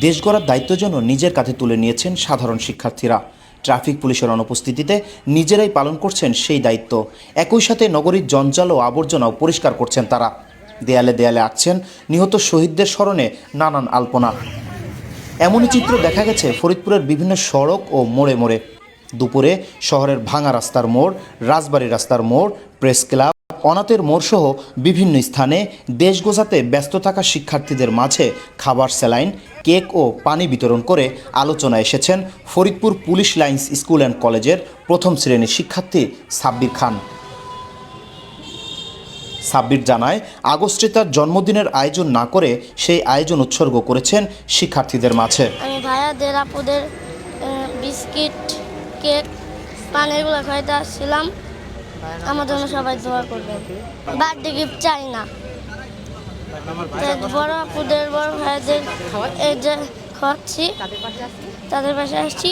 দেশ গড়ার দায়িত্ব যেন নিজের কাঁধে তুলে নিয়েছেন সাধারণ শিক্ষার্থীরা। ট্রাফিক পুলিশের অনুপস্থিতিতে নিজেরাই পালন করছেন সেই দায়িত্ব। একই সাথে নগরীর জঞ্জাল ও আবর্জনাও পরিষ্কার করছেন তারা। দেয়ালে দেয়ালে আঁকছেন নিহত শহীদদের স্মরণে নানান আলপনা। এমনই চিত্র দেখা গেছে ফরিদপুরের বিভিন্ন সড়ক ও মোড়ে মোড়ে। দুপুরে শহরের ভাঙা রাস্তার মোড়, রাজবাড়ি রাস্তার মোড়, প্রেস ক্লাব অনাথের মোড় সহ বিভিন্ন স্থানে দেশ গোছাতে ব্যস্ত থাকা শিক্ষার্থীদের মাঝে খাবার স্যালাইন, কেক ও পানি বিতরণ করে আলোচনায় এসেছেন Faridpur police lines school and কলেজের প্রথম শ্রেণির শিক্ষার্থী সাব্বির খান। সাব্বির জানায়, আগস্টে তার জন্মদিনের আয়োজন না করে সেই আয়োজন উৎসর্গ করেছেন শিক্ষার্থীদের মাঝে। আমি ভাইয়াদের আপুদের বিস্কিট, কেক পান এগুলো খাইতে আসছিলাম। আমার জন্য সবাই দোয়া করবেন। বার্থডে গিফট চাই না। বড় আপুদের বড় যে খাওয়াচ্ছি তাদের পাশে আসছি।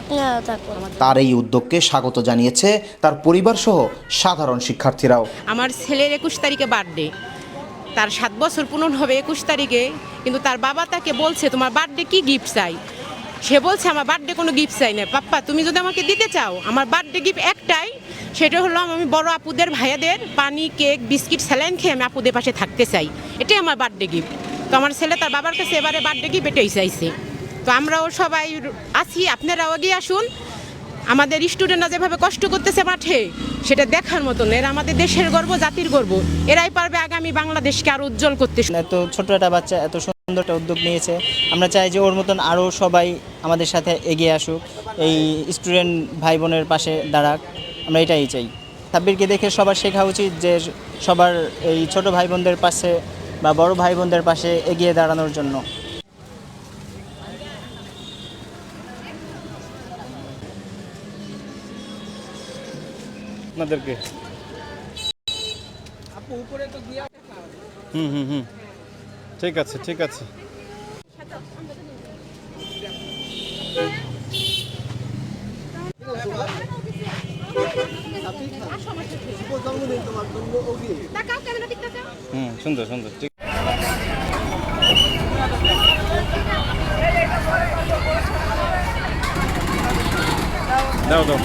আপনারাও থাকুন। তার এই উদ্যোগকে স্বাগত জানিয়েছে তার পরিবার সহ সাধারণ শিক্ষার্থীরাও। আমার ছেলের একুশ তারিখে বার্থডে। তার সাত বছর পূরণ হবে একুশ তারিখে কিন্তু তার বাবা তাকে বলছে তোমার বার্থডে কি গিফট চাই? সে বলছে, আমার বার্থডে কোনো গিফট চাই না। পাপ্পা, তুমি যদি আমাকে দিতে চাও, আমার বার্থডে গিফট একটাই, সেটা হলো আমি বড় আপুদের, ভাইয়াদের পানি, কেক, বিস্কিট, স্যালাইন খেয়ে আমি আপুদের পাশে থাকতে চাই। এটাই আমার বার্থডে গিফট তো আমার ছেলে তার বাবার কাছে এবারে বার্থডে গিফট এটাই চাইছে। তো আমরাও সবাই আছি, আপনারাও এগিয়ে আসুন। আমাদের স্টুডেন্টরা যেভাবে কষ্ট করতেছে মাঠে, সেটা দেখার মতন। এরা আমাদের দেশের গর্ব, জাতির গর্ব। এরাই পারবে আগামী বাংলাদেশকে আরও উজ্জ্বল করতে। এত ছোট একটা বাচ্চা এত সুন্দর একটা উদ্যোগ নিয়েছে। আমরা চাই যে ওর মতন আরও সবাই আমাদের সাথে এগিয়ে আসুক এই স্টুডেন্ট ভাই বোনের পাশে দাঁড়াক। আমরা এটাই চাই। সাব্বিরকে দেখে সবার শেখা উচিত যে সবার এই ছোট ভাই বোনদের পাশে বা বড় ভাই বোনদের পাশে এগিয়ে দাঁড়ানোর জন্য। আপনাদেরকে। হুম হুম হুম। ঠিক আছে ঠিক আছে। হুম ঠিক। দাও দাও।